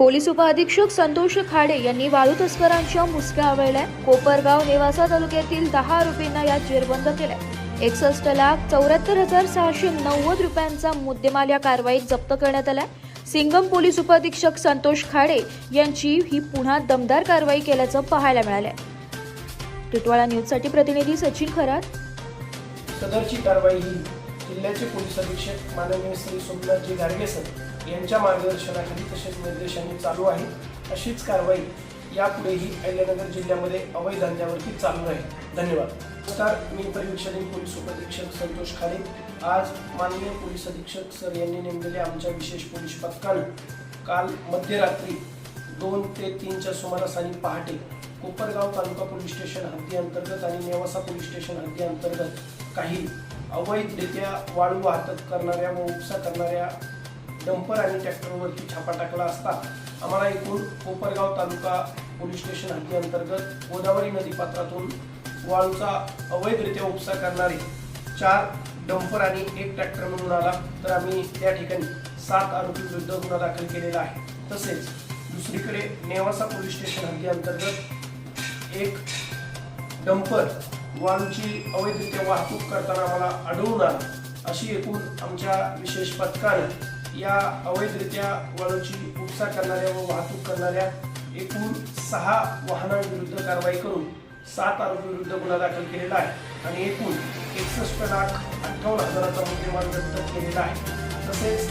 Police उपअधीक्षक संतोष खाडे यांनी वाळू तस्करांच्या मुसक्या आवळल्या. कोपरगाव नेवासा तालुक्यातील दहा आरोपींना यात जेरबंद केल्या एकसष्ट लाख चौऱ्याहत्तर हजार सहाशे नव्वद रुपयांचा मुद्देमाल या कारवाईत जप्त करण्यात आला. सिंगम पोलीस उपअधीक्षक संतोष खाडे यांची ही पुन्हा दमदार कारवाई केल्याचं पाहायला मिळालंय. टिटवाळा न्यूजसाठी प्रतिनिधी सचिन खरात. सदरची कारवाई ही जिल्ह्याचे पोलीस अधीक्षक माननीय श्री सोमनाथजी गाडगे सर यांच्या मार्गदर्शनाखाली तसेच निर्देशांनी चालू आहे. अशीच कारवाई यापुढेही अहिल्यानगर जिल्ह्यामध्ये अवैध धंद्यावरती चालू आहे धन्यवाद. नमस्कार. मी परिवीक्षण पोलीस उपअधीक्षक संतोष खाडे. आज माननीय पोलीस अधीक्षक सर यांनी नेमलेल्या आमच्या विशेष पोलीस पथकानं काल मध्यरात्री दोन ते तीनच्या सुमारास आणि पहाटे कोपरगाव तालुका पोलीस स्टेशन हद्दी अंतर्गत आणि नेवासा पोलीस स्टेशन हद्दी अंतर्गत काही अवैधरित्या वाळू वाहतूक करणाऱ्या व उपसा करणाऱ्या डंपर आणि ट्रॅक्टरवरती छापा टाकला असता आम्हाला एकूण कोपरगाव तालुका पोलीस स्टेशन हद्दी अंतर्गत गोदावरी नदीपात्रातून वाळूचा अवैधरित्या उपसा करणारे चार डंपर आणि एक ट्रॅक्टर मिळून आला तर आम्ही त्या ठिकाणी सात आरोपी विरुद्ध गुन्हा दाखल केलेला आहे. तसेच दुसरीकडे नेवासा पोलीस स्टेशन हद्दी अंतर्गत एक डंपर वाळूची अवैधरित्या वाहतूक करताना आम्हाला आढळून आली. अशी एकूण आमच्या विशेष पथकाने या अवैधरित्या वाळूची उपसा करणाऱ्या व वाहतूक करणाऱ्या एकूण सहा वाहनांविरुद्ध कारवाई करून सात आरोपीविरुद्ध गुन्हा दाखल केलेला आहे आणि एकूण एकसष्ट लाख अठ्ठावन्न हजाराचा मुद्देमाल जप्त केलेला आहे. तसेच